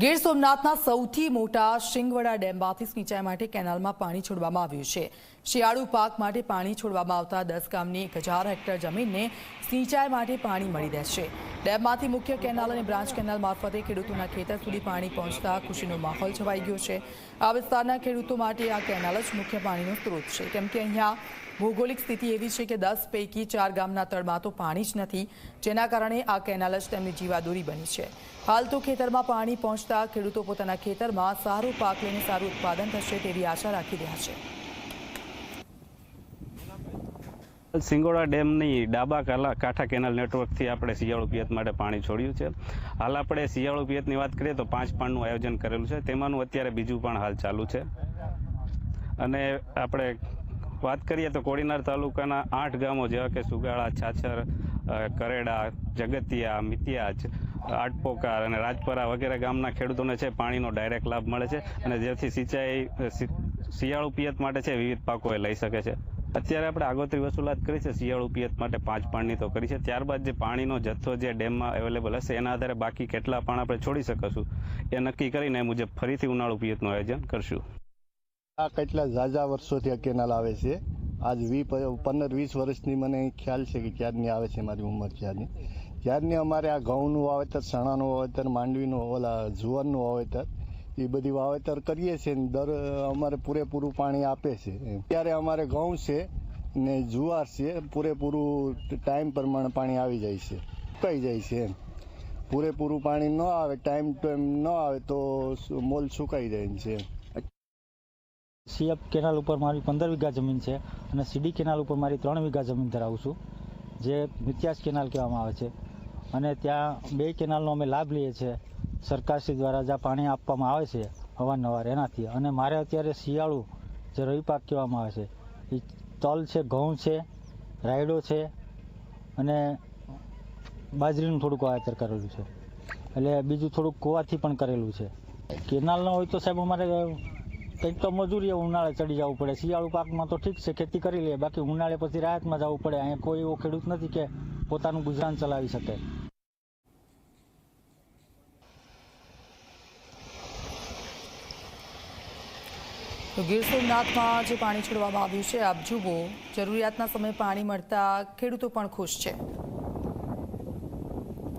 ગીર સોમનાથના સૌથી મોટા શિંગવડા ડેમમાંથી સિંચાઈ માટે કેનાલમાં પાણી છોડવામાં આવ્યું છે. શિયાળુ પાક માટે પાણી છોડવામાં આવતા દસ ગામની એક હેક્ટર જમીનને સિંચાઈ માટે પાણી મળી રહેશે ડેમમાંથી મુખ્ય કેનાલ અને બ્રાન્ચ કેનાલ મારફતે ખેડૂતોના ખેતર સુધી પાણી પહોંચતા ખુશીનો માહોલ છવાઈ ગયો છે. આ વિસ્તારના ખેડૂતો માટે આ કેનાલ જ મુખ્ય પાણીનો સ્ત્રોત છે. કેમ કે અહીંયા ભૌગોલિક સ્થિતિ એવી છે કે દસ પૈકી ચાર ગામના તળમાં તો પાણી જ નથી, જેના કારણે આ કેનાલ જ તેમની જીવાદોરી બની છે. હાલ તો ખેતરમાં પાણી પહોંચતા ખેડૂતો પોતાના ખેતરમાં સારું પાક લઈને સારું ઉત્પાદન થશે તેવી આશા રાખી રહ્યા છે. સિંગોડા ડેમની ડાબા કાલા કાંઠા કેનાલ નેટવર્કથી આપણે શિયાળુ પિયત માટે પાણી છોડ્યું છે. હાલ આપણે શિયાળુ પિયતની વાત કરીએ તો પાંચ પાણનું આયોજન કરેલું છે. તેમાંનું અત્યારે બીજું પણ હાલ ચાલુ છે. અને આપણે વાત કરીએ તો કોડીનાર તાલુકાના આઠ ગામો જેવા કે સુગાળા, છાછર કરેડા, જગતિયા, મિતિયાજ, આટપોકાર અને રાજપરા વગેરે ગામના ખેડૂતોને છે પાણીનો ડાયરેક્ટ લાભ મળે છે અને જેથી સિંચાઈ શિયાળુ પિયત માટે છે વિવિધ પાકો એ લઈ શકે છે. અત્યારે આપણે આગોતરી વસૂલાત કરી છે, શિયાળુ પિયત માટે પાંચ પાણની તો કરી છે. ત્યારબાદ જે પાણીનો જથ્થો જે ડેમમાં અવેલેબલ હશે, એના આધારે બાકી કેટલા પાણ આપણે છોડી શકીશું એ નક્કી કરીને એ મુજબ ફરીથી ઉનાળુ પિયતનું આયોજન કરશું. આ કેટલા ઝાઝા વર્ષોથી આ કેનાલ આવે છે? આજ વી પંદર, વીસ વર્ષની મને ખ્યાલ છે કે ક્યારની આવે છે મારી ઉંમર ક્યારની? ત્યારની અમારે આ ઘઉંનું વાવેતર, ચણાનું વાવેતર, માંડવીનું, ઓલા જુવારનું વાવેતર, એ બધી વાવેતર કરીએ છીએ ને દર, અમારે પૂરેપૂરું પાણી આપે છે. એમ. ત્યારે અમારે ઘઉં છે ને જુવાર છે, પૂરેપૂરું ટાઈમ પ્રમાણે પાણી આવી જાય છે. સુકાઈ જાય છે એમ. પૂરેપૂરું પાણી ન આવે, ટાઈમ ટુ ટાઈમ ન આવે તો મોલ સુકાઈ જાય છે એમ. સીએફ કેનાલ ઉપર મારી પંદર વીઘા જમીન છે અને સીડી કેનાલ ઉપર મારી ત્રણ વીઘા જમીન ધરાવું છું, જે મિત્યાસ કેનાલ કહેવામાં આવે છે. અને ત્યાં બે કેનાલનો અમે લાભ લઈએ છીએ સરકારશ્રી દ્વારા જ્યાં પાણી આપવામાં આવે છે, અવારનવાર એનાથી. અને મારે અત્યારે શિયાળુ જે રવિ પાક કહેવામાં આવે છે, એ તલ છે, ઘઉં છે, રાયડો છે અને બાજરીનું થોડુંક વાવેતર કરેલું છે. એટલે બીજું થોડુંક કુવાથી પણ કરેલું છે. કેનાલ ન હોય તો સાહેબ અમારે કંઈક તો મજૂરીએ ઉનાળે ચડી જવું પડે. શિયાળુ પાકમાં તો ઠીક છે, ખેતી કરી લે. બાકી ઉનાળે પછી રાહતમાં જવું પડે. અહીંયા કોઈ એવો ખેડૂત નથી કે પોતાનું ગુજરાન ચલાવી શકે. તો ગીર સોમનાથમાં જે પાણી છોડવામાં આવ્યું છે, આપ જુઓ, જરૂરિયાતના સમયે પાણી મળતા ખેડૂતો પણ ખુશ છે.